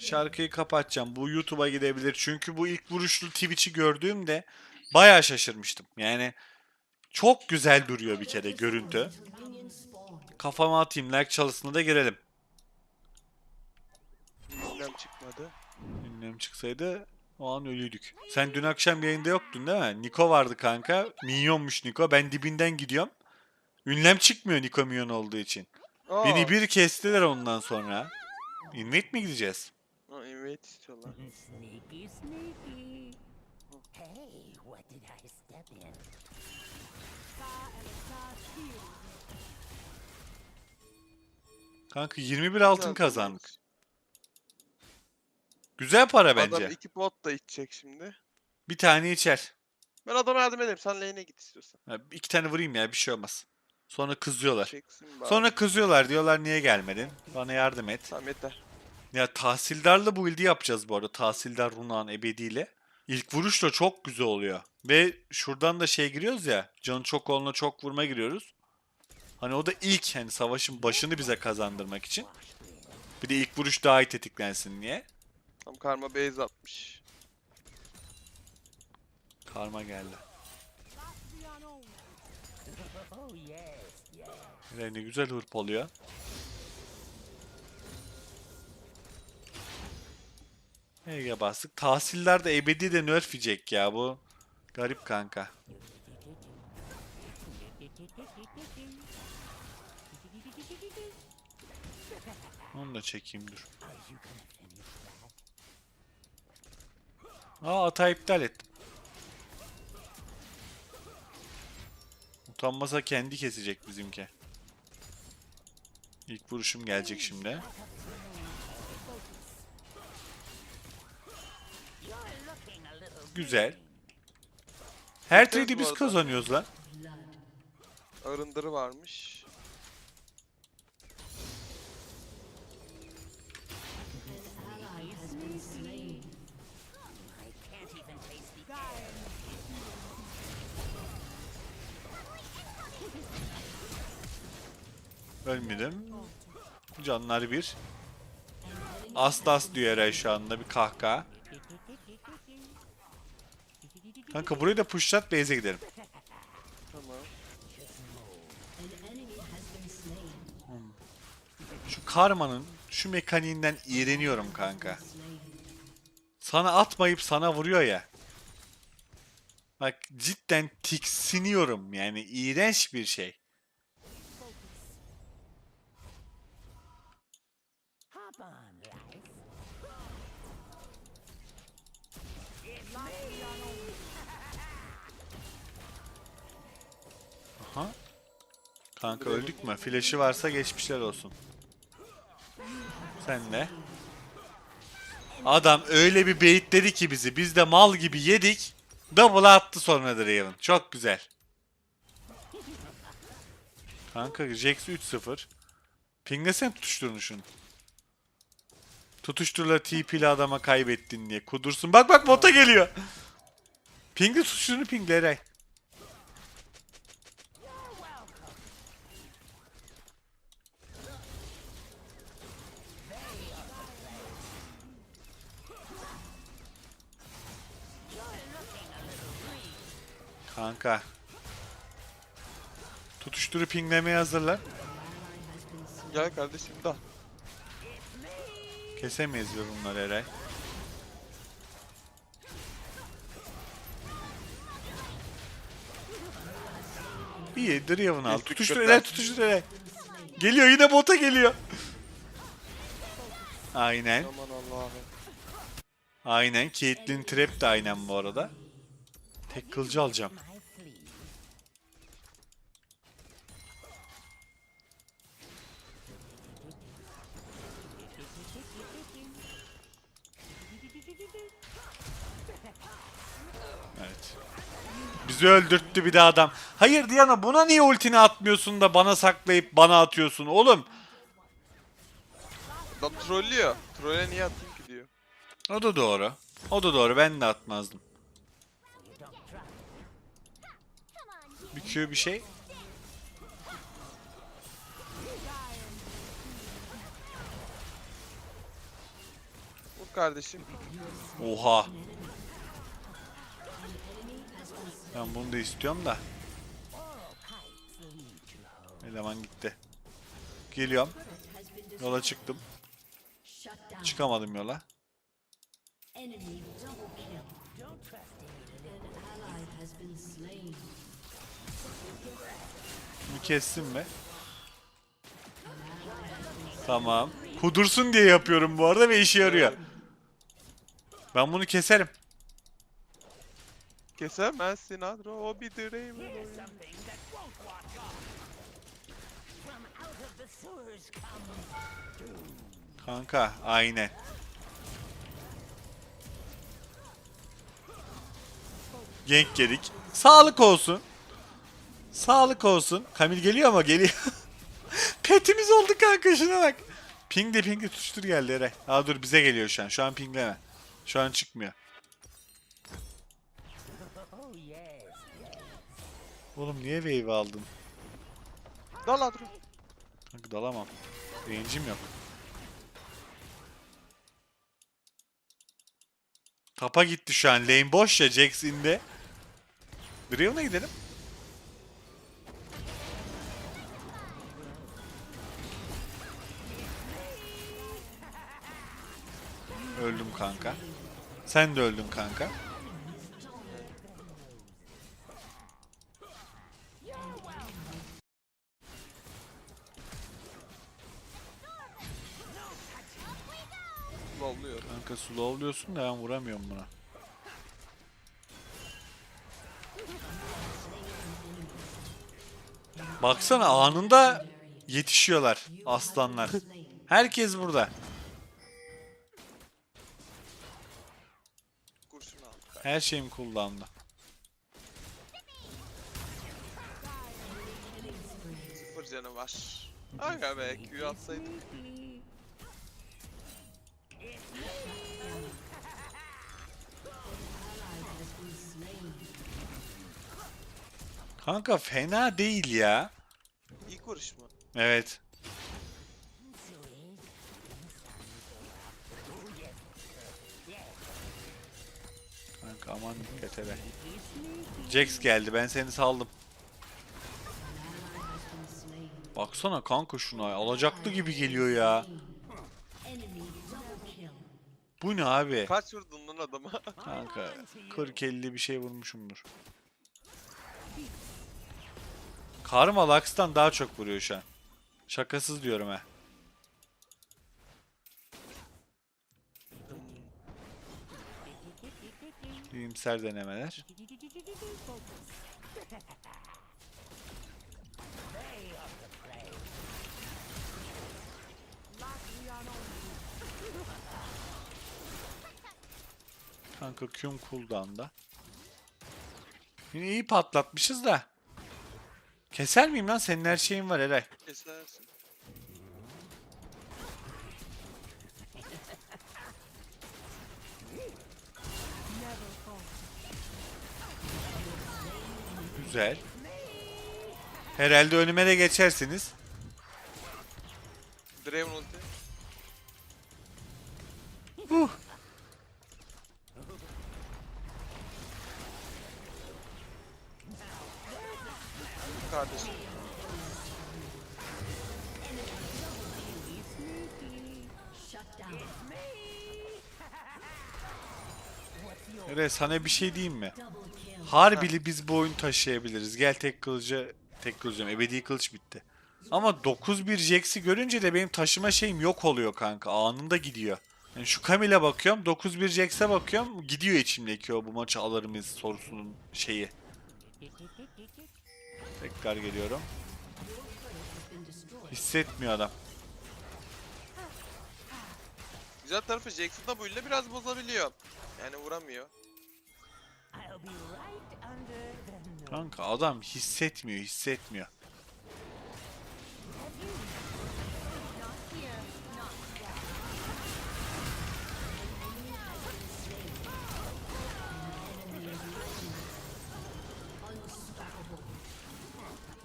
Şarkıyı kapatacağım. Bu YouTube'a gidebilir. Çünkü bu ilk vuruşlu Twitch'i gördüğümde bayağı şaşırmıştım. Yani çok güzel duruyor bir kere görüntü. Kafama atayım. Like çalısına da girelim. Ünlem çıkmadı. Ünlem çıksaydı o an ölüydük. Sen dün akşam yayında yoktun değil mi? Niko vardı kanka. Minyonmuş Niko. Ben dibinden gidiyorum. Ünlem çıkmıyor Niko minyon olduğu için. Aa, Beni bir kestiler ondan sonra. Invite mi gideceğiz? İnvite istiyorlar. Sneaky, sneaky. Hey, what did I step in? Kanka 21 altın kazandık. Güzel para bence. Adam iki bot da içecek şimdi. Bir tane içer. Ben adama yardım edeyim. Sen lane'e git istiyorsan. Ha, iki tane vurayım ya bir şey olmaz. Sonra kızıyorlar. Sonra kızıyorlar diyorlar niye gelmedin? Bana yardım et. Tamam yeter. Ya tahsildarlı build'i yapacağız bu arada. Tahsildar Runan ebediyle. İlk vuruş da çok güzel oluyor. Ve şuradan da şey giriyoruz ya. Canı çok olana çok vurma giriyoruz. Hani o da ilk hani savaşın başını bize kazandırmak için. Bir de ilk vuruş daha iyi tetiklensin diye. Tam karma base atmış. Karma geldi. Oh, ne güzel hırpalıyor. Ege bastık. Tahsiller de ebedi de nerf yiyecek ya bu. Garip kanka. Onu da çekeyim dur. Aa ata iptal ettim. Utanmasa kendi kesecek bizimki. İlk vuruşum gelecek şimdi. Güzel. Her Bitiririz trade'i bu biz arada. kazanıyoruz lan. Arındırı varmış. Ölmedim. Canlar bir. Astas diyor Eray şu anda bir kahkaha. Kanka burayı da pushlat base'e gidelim. Tamam. Şu karmanın şu mekaniğinden iğreniyorum kanka. Sana atmayıp sana vuruyor ya. Bak cidden tiksiniyorum yani iğrenç bir şey. Kanka öldük mü? Flash'ı varsa geçmişler olsun. Sen de. Adam öyle bir beyitledi ki bizi. Biz de mal gibi yedik. Double attı sonra Draven. Çok güzel. Kanka Jax 3-0. Pinglesen tutuşturun şunu. Tutuşturla TP'li adama kaybettin diye. Kudursun. Bak bak bota geliyor. Pingle tutuşturunu pingle Eray. Kanka. Tutuşturu pinglemeye hazırlar. Gel kardeşim da. Kesemeyiz yorumları Eray. İyi Draven al. Tutuştur. Eray tutuştur Eray. Geliyor yine bota geliyor. Aynen. Aman Allah'ım. Aynen. Caitlyn trap de aynen bu arada. Tek kılıcı alacağım. Evet. Bizi öldürttü bir de adam. Hayır Diana buna niye ultini atmıyorsun da bana saklayıp bana atıyorsun oğlum? Adam trollüyor. Trolle niye atayım ki diyor. O da doğru. O da doğru ben de atmazdım. Bir Q bir şey. Vur kardeşim. Oha. Ben bunu da istiyorum da. Eleman gitti. Geliyorum. Yola çıktım. Çıkamadım yola. Enemy double kill. Don't trust An ally has been slain. Bunu kessin mi? Tamam. Kudursun diye yapıyorum bu arada ve işe yarıyor. Ben bunu keserim. Kesemezsin Adro. O bir comes Kanka aynen. Genk yedik. Sağlık olsun. Sağlık olsun. Kamil geliyor ama geliyor. Petimiz oldu kanka şuna bak. Ping de ping de tutuştur geldi Eray. Aa dur bize geliyor şu an. Şu an pingleme. Şu an çıkmıyor. Oğlum niye wave aldın? Dal Adro. Kanka dalamam. Range'im yok. Tapa gitti şu an. Lane boş ya. Jax indi. Draven'a gidelim. Öldüm kanka. Sen de öldün kanka. Lolluyor. Kanka slowluyorsun da ben vuramıyorum buna. Baksana anında yetişiyorlar aslanlar. Herkes burada. Kurşun al. Her şeyim cooldown'da. Sıfır canı var. Aga be Q atsaydık. Sneaky. Kanka fena değil ya. İlk vuruş mu? Evet. Aman dikkat hele. Jax geldi ben seni saldım. Baksana kanka şuna alacaklı gibi geliyor ya. Bu ne abi? Kaç vurdun lan adama? Kanka 40-50 bir şey vurmuşumdur. Karma Lux'tan daha çok vuruyor şu an. Şakasız diyorum ha. İyimser denemeler. Kanka Q'm cooldown'da. Yine iyi patlatmışız da. Keser miyim lan? Senin her şeyin var Eray. Kesersin. Güzel. Herhalde önüme de geçersiniz. Draven ulti. Huh. Kardeşim. Shut down. Eray sana bir şey diyeyim mi? Harbili biz bu oyunu taşıyabiliriz. Gel tek kılıcı tek kılıcım. Ebedi kılıç bitti. Ama 9-1 Jax'i görünce de benim taşıma şeyim yok oluyor kanka. Anında gidiyor. Yani şu Camille'e bakıyorum. 9-1 Jax'e bakıyorum. Gidiyor içimdeki o bu maçı alır mıyız sorusunun şeyi. Tekrar geliyorum. Hissetmiyor adam. Güzel tarafı Jackson da bu ile biraz bozabiliyor. Yani vuramıyor. Kanka adam hissetmiyor, hissetmiyor.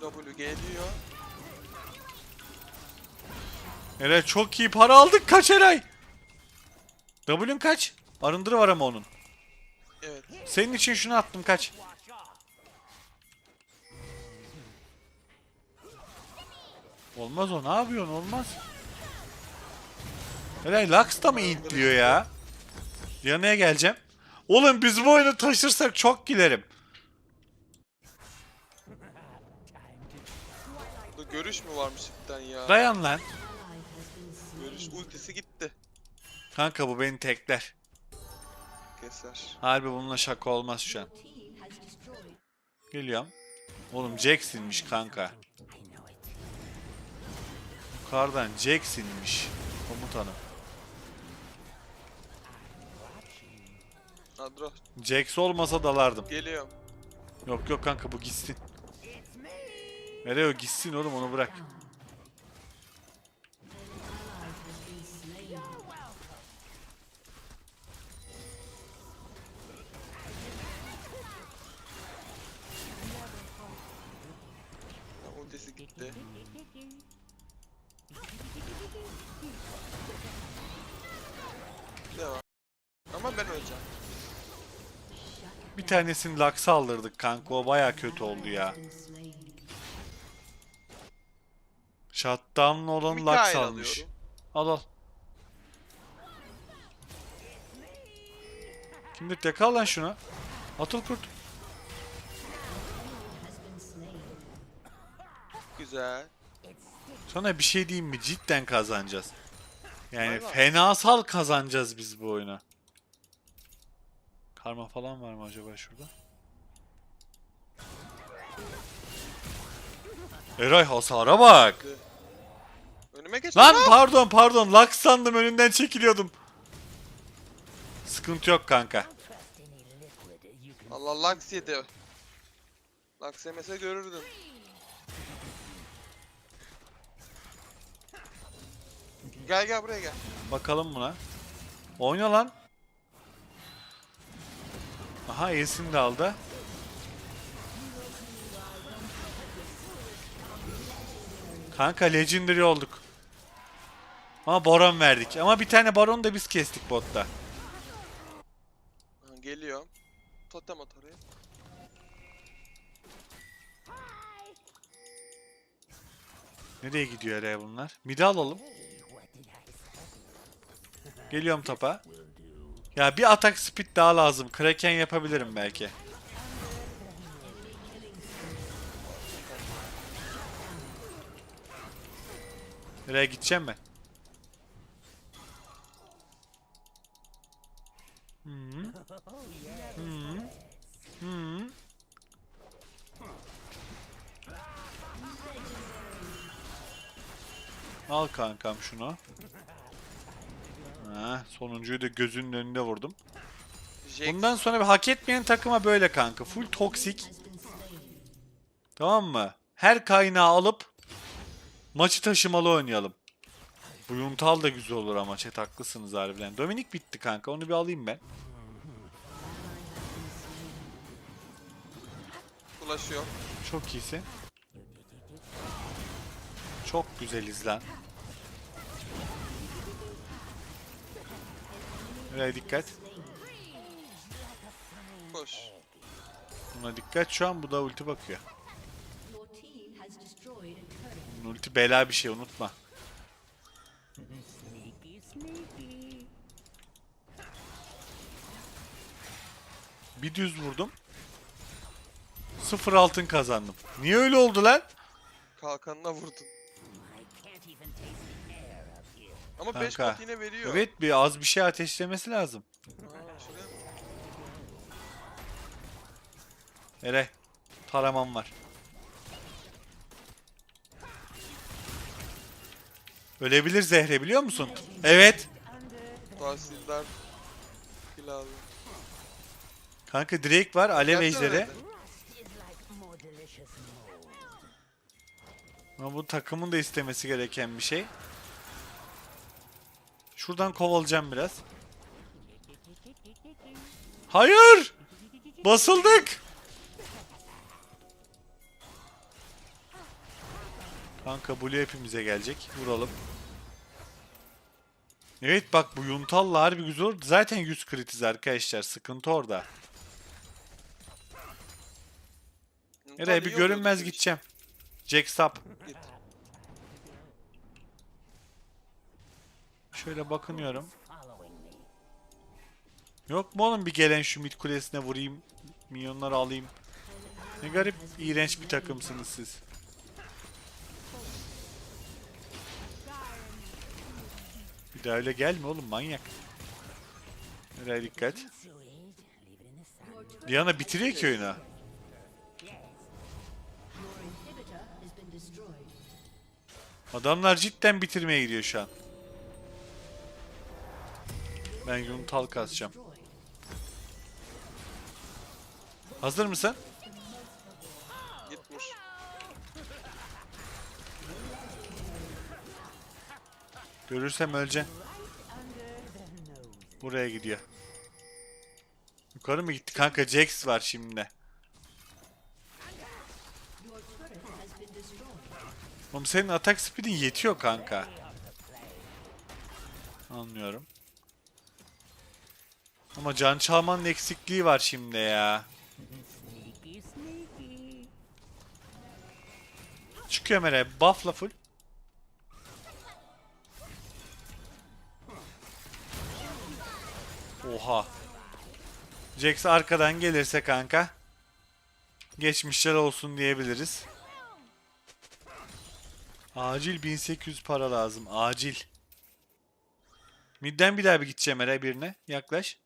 W geliyor. Eray çok iyi para aldık kaç Eray? W'ün kaç? Arındırı var ama onun. Evet. Senin için şunu attım kaç. Olmaz o ne yapıyorsun olmaz. Helal Lux da mı intliyor ya? Yanına geleceğim. Oğlum biz bu oyunu taşırsak çok gülerim. Burada görüş mü varmış cidden ya? Dayan lan. Görüş ultisi gitti. Kanka bu beni tekler. Keser. Harbi bununla şaka olmaz şu an. Geliyorum. Oğlum Jax'inmiş kanka. Yukarıdan Jax'inmiş. Komutanım. Adro Jax olmasa dalardım. geliyorum. Yok yok kanka bu gitsin. Nereye o gitsin oğlum onu bırak. Gitti. Devam. Ama ben öleceğim. Bir tanesini Lux'a aldırdık kanka o baya kötü oldu ya. Shutdown'lı olan Mikael almış. Al al. Şimdi tek al lan şunu. Atıl kurt. Güzel. Sana bir şey diyeyim mi? Cidden kazanacağız. Yani Vay fenasal kazanacağız biz bu oyunu. Karma falan var mı acaba şurada? Eray hasara bak. Önüme geç. Lan pardon pardon Lux sandım önünden çekiliyordum. Sıkıntı yok kanka. Allah Lux yedi. Lux yemese görürdün. Gel gel buraya gel. Bakalım buna. Oyna lan. Aha E'sini de aldı. Kanka Legendary olduk. Ama Baron verdik. Ama bir tane Baron da biz kestik botta. Ha, geliyorum. Totem at oraya. Nereye gidiyor araya bunlar? Midi alalım. Geliyorum do. Ya bir atak speed daha lazım. Kraken yapabilirim belki. Nereye gideceğim. Hı -hı. Hı -hı. Al kankam şunu. Sonuncuyu da gözünün önünde vurdum. Jax. Bundan sonra bir hak etmeyen takıma böyle kanka. Full toksik. Tamam mı? Her kaynağı alıp maçı taşımalı oynayalım. Bu Yuntal da güzel olur ama chat haklısınız harbiden. Dominik bitti kanka onu bir alayım ben. Ulaşıyor. Çok iyisin. Çok güzeliz lan. Buraya dikkat. Koş. Buna dikkat şu an bu da ulti bakıyor. Bunun ulti bela bir şey unutma. Bir düz vurdum. Sıfır altın kazandım. Niye öyle oldu lan? Kalkanına vurdun. Ama 5 Kanka. kat yine veriyor. Evet bir az bir şey ateşlemesi lazım. Aa, şuraya. Ere. Taraman var. Ölebilir Zehre biliyor musun? Evet. Tahsildar. Pilavı. Kanka Drake var. Alev Gelsene ejderi. Ama bu takımın da istemesi gereken bir şey. Şuradan kovalayacağım biraz. Hayır! Basıldık! Kanka Blue hepimize gelecek. Vuralım. Evet bak bu Yuntal'la harbi güzel oldu. Zaten 100 kritiz arkadaşlar. Sıkıntı orada. Nereye bir görünmez gideceğim. Jack stop. Git. Şöyle bakınıyorum. Yok mu oğlum bir gelen şu mid kulesine vurayım. Minyonları alayım. Ne garip iğrenç bir takımsınız siz. Bir daha öyle gelme oğlum manyak. Nereye dikkat. Diana bitiriyor ki oyunu. Adamlar cidden bitirmeye gidiyor şu an. Ben Yuntal kasacağım. Hazır mısın? Gitmiş. Görürsem öleceksin. Buraya gidiyor. Yukarı mı gitti? Kanka Jax var şimdi. Oğlum senin atak speed'in yetiyor kanka. Anlıyorum. Ama can çalmanın eksikliği var şimdi ya. Sneaky, sneaky. Çıkıyor mere. Buff'la full. Oha. Jax arkadan gelirse kanka. Geçmişler olsun diyebiliriz. Acil 1800 para lazım. Acil. Midden bir daha bir gideceğim hele birine. Yaklaş.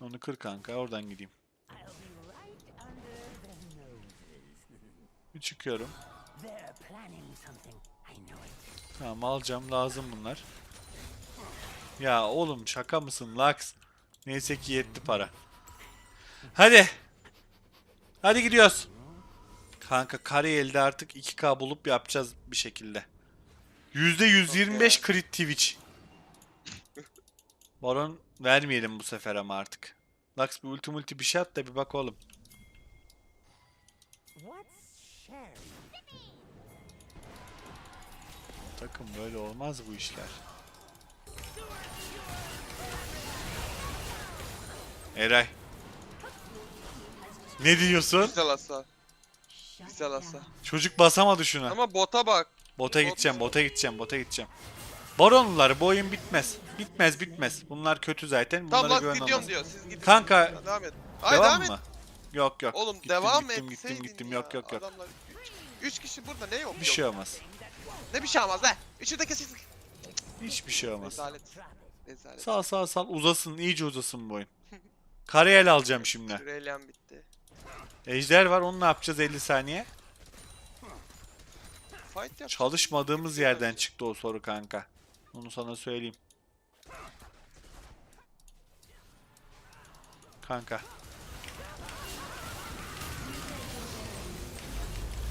Onu kır kanka. Oradan gideyim. Bir çıkıyorum. Tamam alacağım lazım bunlar. Ya oğlum şaka mısın Lux? Neyse ki yetti para. Hadi. Hadi gidiyoruz. Kanka kare elde artık 2K bulup yapacağız bir şekilde. %125 Okey. crit Twitch. Baron vermeyelim bu sefer ama artık. Lux bir ulti multi bir şey at da bir bak oğlum. Takım böyle olmaz bu işler. Eray. Ne diyorsun? Güzel hasar. Güzel hasar. Çocuk basamadı şuna. Ama bota bak. Bota gideceğim, bota gideceğim, bota gideceğim. Baronlular bu oyun bitmez. Bitmez bitmez. Bunlar kötü zaten. Bunlara Tamam lan güven gidiyorum olmaz. diyor. Siz gidin. Kanka, Devam et. Hayır devam devam, et. mı? Yok yok. Oğlum Gittim, devam gittim, etseydin gittim, gittim. ya. Yok yok yok. Adamlar 3 kişi burada ne yok Bir şey olmaz. Ne bir şey olmaz be. Üçü de kesin. Hiçbir şey olmaz. Rezalet. Rezalet. Sağ sağ sağ uzasın, iyice uzasın bu oyun. Karayel alacağım şimdi. Sürelem bitti. Ejder var, onu ne yapacağız 50 saniye? Fight yap. Çalışmadığımız yerden çıktı o soru kanka. Onu sana söyleyeyim. Kanka.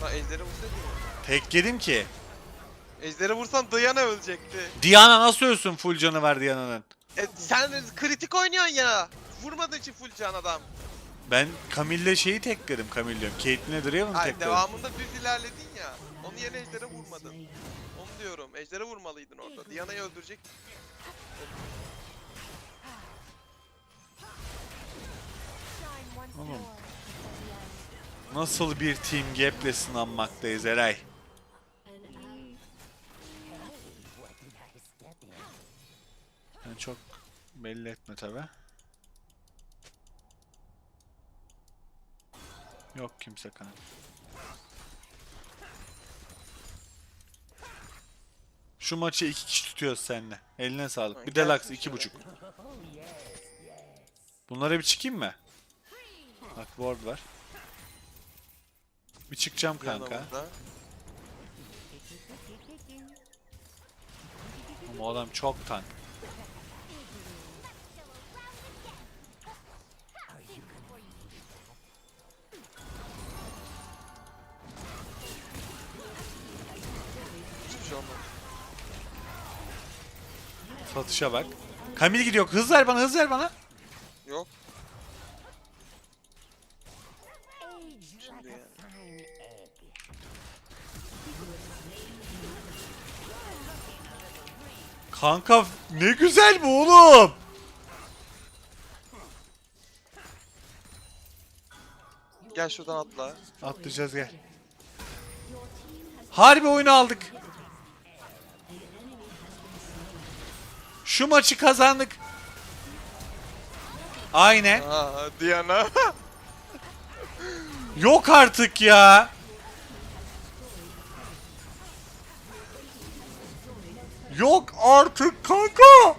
Lan ejderi vursaydın ya. Tek yedim ki. Ejderi vursan Diana ölecekti. Diana nasıl ölsün full canı var Diana'nın? E, sen kritik oynuyorsun ya. Vurmadığın için full can adam. Ben Camille'le şeyi tekledim Camille diyorum. Caitlyn'e Draven'ı Ay, tekledim. devamında düz ilerledin ya. Onun yerine ejdere vurmadın. Onu diyorum. Ejdere vurmalıydın orada. Diana'yı öldürecek. Oğlum. Nasıl bir team gap'le sınanmaktayız Eray? An ally What did I step in? Sen çok belli etme tabi. Yok kimse kanka. Şu maçı iki kişi tutuyoruz seninle. Eline sağlık. Bir de Lux iki buçuk. Bunlara bir çıkayım mı? Bak ward var. Bir çıkacağım kanka. Ama adam çok tank. Satışa bak. Kamil gidiyor. Hız ver bana, hız ver bana. Yok. Kanka ne güzel bu oğlum. Gel şuradan atla. Atlayacağız gel. Harbi oyunu aldık. Şu maçı kazandık. Aynen. Aa Diana. Yok artık ya. Yok artık kanka.